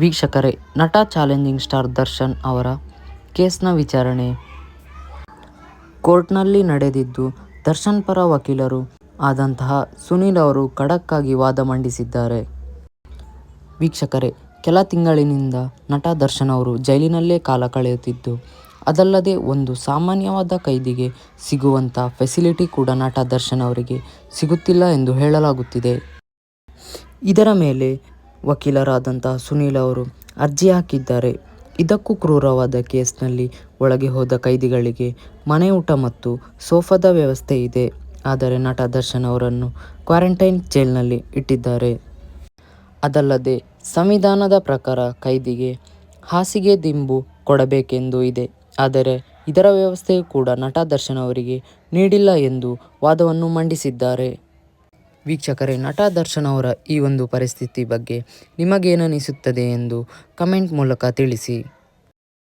ವೀಕ್ಷಕರೇ, ನಟ challenging star Darshan ಅವರ ಕೇಸ್ನ ವಿಚಾರಣೆ. ಕೋರ್ಟ್ನಲ್ಲಿ ನಡೆದಿದ್ದು ದರ್ಶನ್ ಪರ ವಕೀಲರು ಆದಂತಹ ಸುನೀಲ್ ಅವರು ಖಡಕ್ಕಾಗಿ ವಾದ ಮಂಡಿಸಿದ್ದಾರೆ. ವೀಕ್ಷಕರೇ, ಕೆಲ ತಿಂಗಳಿನಿಂದ ನಟ ದರ್ಶನ್ ಅವರು ಜೈಲಿನಲ್ಲೇ ಕಾಲ ಕಳೆಯುತ್ತಿದ್ದು, ಅದಲ್ಲದೆ ಒಂದು ಸಾಮಾನ್ಯವಾದ ಕೈದಿಗೆ ಸಿಗುವಂಥ ಫೆಸಿಲಿಟಿ ಕೂಡ ನಟ ದರ್ಶನ್ ಅವರಿಗೆ ಸಿಗುತ್ತಿಲ್ಲ ಎಂದು ಹೇಳಲಾಗುತ್ತಿದೆ. ಇದರ ಮೇಲೆ ವಕೀಲರಾದಂತಹ ಸುನೀಲ್ ಅವರು ಅರ್ಜಿ ಹಾಕಿದ್ದಾರೆ. ಇದಕ್ಕೂ ಕ್ರೂರವಾದ ಕೇಸ್ನಲ್ಲಿ ಒಳಗೆ ಹೋದ ಕೈದಿಗಳಿಗೆ ಮನೆ ಊಟ ಮತ್ತು ಸೋಫಾದ ವ್ಯವಸ್ಥೆ ಇದೆ. ಆದರೆ ನಟ ದರ್ಶನ್ ಅವರನ್ನು ಕ್ವಾರಂಟೈನ್ ಜೈಲ್ನಲ್ಲಿ ಇಟ್ಟಿದ್ದಾರೆ. ಅದಲ್ಲದೆ ಸಂವಿಧಾನದ ಪ್ರಕಾರ ಕೈದಿಗೆ ಹಾಸಿಗೆ ದಿಂಬು ಕೊಡಬೇಕೆಂದು ಇದೆ. ಆದರೆ ಇದರ ವ್ಯವಸ್ಥೆಯು ಕೂಡ ನಟ ದರ್ಶನ್ ಅವರಿಗೆ ನೀಡಿಲ್ಲ ಎಂದು ವಾದವನ್ನು ಮಂಡಿಸಿದ್ದಾರೆ. ವೀಕ್ಷಕರೇ ನಟ ದರ್ಶನ್ ಅವರ ಈ ಒಂದು ಪರಿಸ್ಥಿತಿ ಬಗ್ಗೆ ನಿಮಗೇನಿಸುತ್ತದೆ ಎಂದು ಕಮೆಂಟ್ ಮೂಲಕ ತಿಳಿಸಿ.